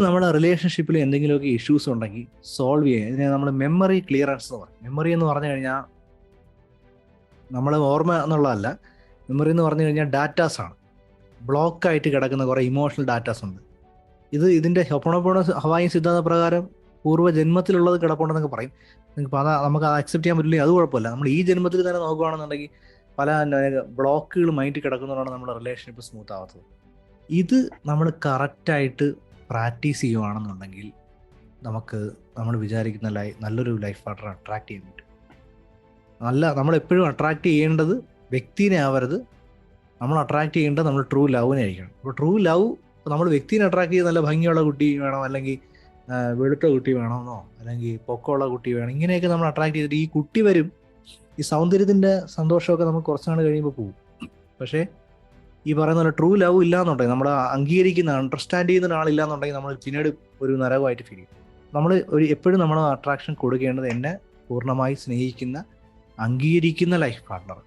നമ്മുടെ റിലേഷൻഷിപ്പിൽ എന്തെങ്കിലുമൊക്കെ ഇഷ്യൂസ് ഉണ്ടെങ്കിൽ സോൾവ് ചെയ്യാൻ. ഇതിനെ നമ്മൾ മെമ്മറി ക്ലിയറൻസ് എന്ന് പറയും. മെമ്മറി എന്ന് പറഞ്ഞു കഴിഞ്ഞാൽ നമ്മൾ ഓർമ്മ എന്നുള്ളതല്ല. മെമ്മറി എന്ന് പറഞ്ഞു കഴിഞ്ഞാൽ ഡാറ്റാസ് ആണ്. ബ്ലോക്ക് ആയിട്ട് കിടക്കുന്ന കുറേ ഇമോഷണൽ ഡാറ്റാസ് ഉണ്ട്. ഇത് ഇതിന്റെ ഹൊപ്പണപ്പോണ ഹവായി സിദ്ധാന്ത പ്രകാരം പൂർവ ജന്മത്തിലുള്ളത് കിടപ്പുണ്ടെന്നൊക്കെ പറയും. നിങ്ങൾക്ക് അത് നമുക്ക് അത് അക്സെപ്റ്റ് ചെയ്യാൻ പറ്റില്ല അത് കുഴപ്പമില്ല. നമ്മൾ ഈ ജന്മത്തിൽ തന്നെ നോക്കുകയാണെന്നുണ്ടെങ്കിൽ പല ബ്ലോക്കുകൾ മൈൻഡിൽ കിടക്കുന്നതുകൊണ്ടാണ് നമ്മുടെ റിലേഷൻഷിപ്പ് സ്മൂത്ത് ആവാത്തത്. ഇത് നമ്മൾ കറക്റ്റായിട്ട് പ്രാക്ടീസ് ചെയ്യുവാണെന്നുണ്ടെങ്കിൽ നമുക്ക് നമ്മൾ വിചാരിക്കുന്ന ലൈ നല്ലൊരു ലൈഫ് പാർട്ണർ അട്രാക്ട് ചെയ്യാൻ പറ്റും. നല്ല നമ്മൾ എപ്പോഴും അട്രാക്ട് ചെയ്യേണ്ടത് വ്യക്തിനെ ആവരുത്. നമ്മൾ അട്രാക്ട് ചെയ്യേണ്ടത് നമ്മൾ ട്രൂ ലവിനെ ആയിരിക്കണം. അപ്പോൾ ട്രൂ ലവ് നമ്മൾ വ്യക്തിനെ അട്രാക്ട് ചെയ്ത് നല്ല ഭംഗിയുള്ള കുട്ടി വേണം അല്ലെങ്കിൽ വെളുത്ത കുട്ടി വേണമെന്നോ അല്ലെങ്കിൽ പൊക്കമുള്ള കുട്ടി വേണം ഇങ്ങനെയൊക്കെ നമ്മൾ അട്രാക്ട് ചെയ്തിട്ട് ഈ കുട്ടി വരും. ഈ സൗന്ദര്യത്തിന്റെ സന്തോഷമൊക്കെ നമുക്ക് കുറച്ചാണ് കഴിയുമ്പോൾ പോകും. പക്ഷേ ഈ പറയുന്ന പോലെ ട്രൂ ലവ് ഇല്ലാന്നുണ്ടെങ്കിൽ നമ്മൾ അംഗീകരിക്കുന്ന അണ്ടർസ്റ്റാൻഡ് ചെയ്യുന്ന ഒരാളില്ലാന്നുണ്ടെങ്കിൽ നമ്മൾ പിന്നീട് ഒരു നരകമായിട്ട് ഫീൽ ചെയ്യും. നമ്മൾ ഒരു എപ്പോഴും നമ്മൾ അട്രാക്ഷൻ കൊടുക്കേണ്ടത് എന്നെ പൂർണമായി സ്നേഹിക്കുന്ന അംഗീകരിക്കുന്ന ലൈഫ് പാർട്ണർ